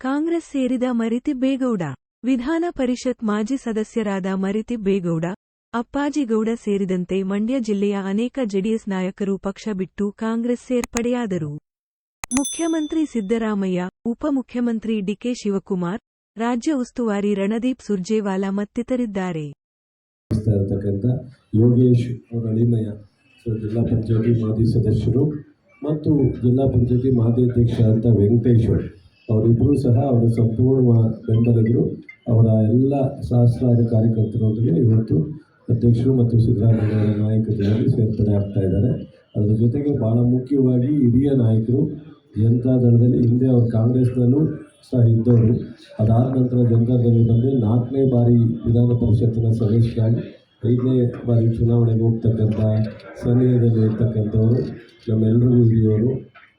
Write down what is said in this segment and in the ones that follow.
ಕಾಂಗ್ರೆಸ್ ಸೇರಿದ ಮರಿತಿ ಬೇಗೌಡ. ವಿಧಾನ ಪರಿಷತ್ ಮಾಜಿ ಸದಸ್ಯರಾದ ಮರಿತಿ ಬೇಗೌಡ ಅಪ್ಪಾಜಿಗೌಡ ಸೇರಿದಂತೆ ಮಂಡ್ಯ ಜಿಲ್ಲೆಯ ಅನೇಕ ಜೆಡಿಎಸ್ ನಾಯಕರು ಪಕ್ಷ ಬಿಟ್ಟು ಕಾಂಗ್ರೆಸ್ ಸೇರ್ಪಡೆಯಾದರು. ಮುಖ್ಯಮಂತ್ರಿ ಸಿದ್ದರಾಮಯ್ಯ, ಉಪಮುಖ್ಯಮಂತ್ರಿ ಡಿಕೆ ಶಿವಕುಮಾರ್, ರಾಜ್ಯ ಉಸ್ತುವಾರಿ ರಣದೀಪ್ ಸುರ್ಜೇವಾಲಾ ಮತ್ತಿತರಿದ್ದಾರೆ. ಯೋಗೇಶ್ ಜಿಲ್ಲಾ ಪಂಚಾಯತಿ ಮಾಜಿ ಸದಸ್ಯರು ಮತ್ತು ಜಿಲ್ಲಾ ಪಂಚಾಯತಿ ಮಾಜಿ ಅಧ್ಯಕ್ಷ ವೆಂಕಟೇಶ್ವರ್. ಅವರಿಬ್ಬರೂ ಸಹ ಅವರ ಸಂಪೂರ್ಣ ಬೆಂಬಲಿಗರು. ಅವರ ಎಲ್ಲ ಸಹಸ್ರಾರು ಕಾರ್ಯಕರ್ತರೊಂದಿಗೆ ಇವತ್ತು ಅಧ್ಯಕ್ಷರು ಮತ್ತು ಸಿದ್ದರಾಮಯ್ಯ ಅವರ ನಾಯಕತ್ವದಲ್ಲಿ ಸೇರ್ಪಡೆ ಆಗ್ತಾ ಇದ್ದಾರೆ. ಅದರ ಜೊತೆಗೆ ಭಾಳ ಮುಖ್ಯವಾಗಿ ಹಿರಿಯ ನಾಯಕರು, ಜನತಾ ದಳದಲ್ಲಿ ಹಿಂದೆ ಅವರು ಕಾಂಗ್ರೆಸ್ನಲ್ಲೂ ಸಹ ಇದ್ದವರು. ಅದಾದ ನಂತರ ಜನತಾ ದಳ ಬಂದು ನಾಲ್ಕನೇ ಬಾರಿ ವಿಧಾನ ಪರಿಷತ್ತಿನ ಸದಸ್ಯರಾಗಿ ಐದನೇ ಬಾರಿ ಚುನಾವಣೆಗೆ ಹೋಗ್ತಕ್ಕಂಥ ಸನ್ನಿಹದಲ್ಲಿ ಇರ್ತಕ್ಕಂಥವರು ನಮ್ಮೆಲ್ಲರಿಗೂ ಹಿರಿಯವರು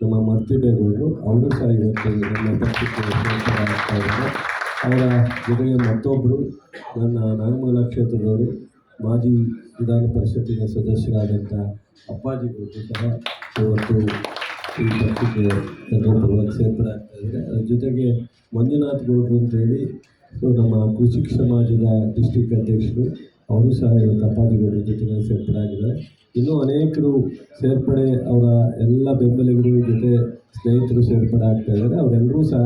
ನಮ್ಮ ಮರ್ತಿಬೇಗೌಡರು ಅವರು ಸಹ ಇವತ್ತು ಆಗ್ತಾ ಇದ್ದಾರೆ. ಅವರ ಜೊತೆಗೆ ಮತ್ತೊಬ್ಬರು ನನ್ನ ನಾಗಮಂಗಲ ಕ್ಷೇತ್ರದವರು, ಮಾಜಿ ವಿಧಾನ ಪರಿಷತ್ತಿನ ಸದಸ್ಯರಾದಂಥ ಅಪ್ಪಾಜಿ ಸಹ ಇವತ್ತು ಈ ಪಕ್ಷಕ್ಕೆ ತಗೊಂಡು ಸೇರ್ಪಡೆ ಆಗ್ತಾ ಇದ್ದಾರೆ ಅದ್ರ ಜೊತೆಗೆ ಮಂಜುನಾಥ್ ಗೌಡರು ಅಂತೇಳಿ ಸೊ ನಮ್ಮ ಕೃಷಿ ಸಮಾಜದ ಡಿಸ್ಟಿಕ್ ಅಧ್ಯಕ್ಷರು, ಅವರು ಸಹ ಇವತ್ತು ಅಪ್ಪಾಜಿಗೌಡರ ಜೊತೆಗೆ ಸೇರ್ಪಡೆ ಆಗಿದ್ದಾರೆ. ಇನ್ನೂ ಅನೇಕರು ಸೇರ್ಪಡೆ, ಅವರ ಎಲ್ಲ ಬೆಂಬಲಿಗರು ಜೊತೆ ಸ್ನೇಹಿತರು ಸೇರ್ಪಡೆ ಆಗ್ತಾ ಇದ್ದಾರೆ. ಅವರೆಲ್ಲರೂ ಸಹ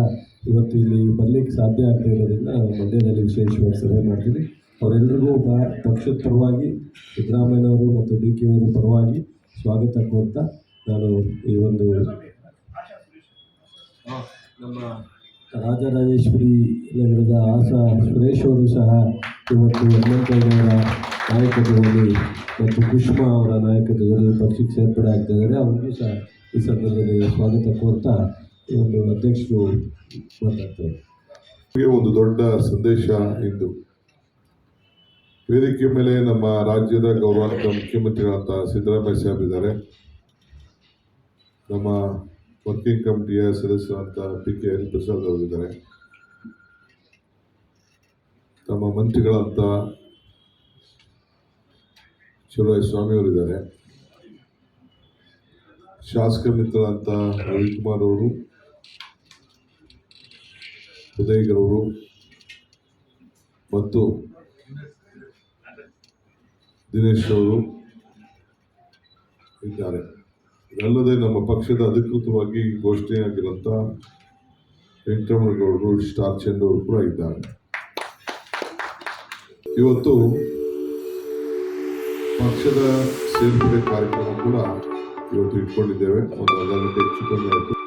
ಇವತ್ತು ಇಲ್ಲಿ ಬರಲಿಕ್ಕೆ ಸಾಧ್ಯ ಆಗ್ತಾ ಇರೋದ್ರಿಂದ ಮಧ್ಯದಲ್ಲಿ ಮಂಡ್ಯದಲ್ಲಿ ವಿಶೇಷವಾಗಿ ಸಭೆ ಮಾಡ್ತೀನಿ. ಅವರೆಲ್ಲರಿಗೂ ಪಕ್ಷದ ಪರವಾಗಿ, ಸಿದ್ದರಾಮಯ್ಯನವರು ಮತ್ತು ಡಿ ಕೆ ಅವರು ಪರವಾಗಿ ಸ್ವಾಗತ ಕೋರ್ತಾ ನಾನು ಈ ಒಂದು ನಮ್ಮ ರಾಜರಾಜೇಶ್ವರಿ ನಗರದ ಆಸಾ ಸುರೇಶ್ ಅವರು ಸಹ ಇವತ್ತು ಹನುಮಂತಯ್ಯನವರ ನಾಯಕತ್ವದಲ್ಲಿ ಮತ್ತು ಕುಷ್ಮಾ ಅವರ ನಾಯಕತ್ವದಲ್ಲಿ ಪಕ್ಷಕ್ಕೆ ಸೇರ್ಪಡೆ ಆಗ್ತಾ ಇದ್ದಾರೆ. ಅವರಿಗೂ ಸಹ ಈ ಸಂದರ್ಭದಲ್ಲಿ ಸ್ವಾಗತ ಕೋರ್ತಾ ಈ ಒಂದು ಅಧ್ಯಕ್ಷರು ಮಾತಾಡ್ತಾರೆ ಒಂದು ದೊಡ್ಡ ಸಂದೇಶ ಇಂದು. ವೇದಿಕೆ ಮೇಲೆ ನಮ್ಮ ರಾಜ್ಯದ ಗೌರವಾನ್ವಿತ ಮುಖ್ಯಮಂತ್ರಿಗಳಂತ ಸಿದ್ದರಾಮಯ್ಯ ಸಾಹೇಬ್ ಇದ್ದಾರೆ. ನಮ್ಮ ವರ್ಕಿಂಗ್ ಕಮಿಟಿಯ ಸದಸ್ಯರಂತ ಪಿ ಕೆ ಹರಿಪ್ರಸಾದ್ ಅವರಿದ್ದಾರೆ ನಮ್ಮ ಮಂತ್ರಿಗಳಂತ ಶಿವರಾಯ ಸ್ವಾಮಿ ಶಾಸಕ ಮಿತ್ರರಾದಂತಹ ರವಿಕುಮಾರ್ ಅವರು ಉದಯಗರವರು ಮತ್ತು ದಿನೇಶ್ ಅವರು ಇದ್ದಾರೆ. ಇದಲ್ಲದೆ ನಮ್ಮ ಪಕ್ಷದ ಅಧಿಕೃತವಾಗಿ ಘೋಷಣೆಯಾಗಿರುವಂಥ ವೆಂಕಟರಮಣಗೌಡರು, ಸ್ಟಾರ್ ಚಂದ್ ಅವರು ಕೂಡ ಇದ್ದಾರೆ. ಇವತ್ತು ಪಕ್ಷದ ಸೇರ್ಪಡೆ ಕಾರ್ಯಕ್ರಮ ಕೂಡ ಇವತ್ತು ಇಟ್ಕೊಂಡಿದ್ದೇವೆ. ಒಂದು ಅರ್ಧ ಗಂಟೆ ಹೆಚ್ಚು ಕಮ್ಮಿ ಆಯಿತು.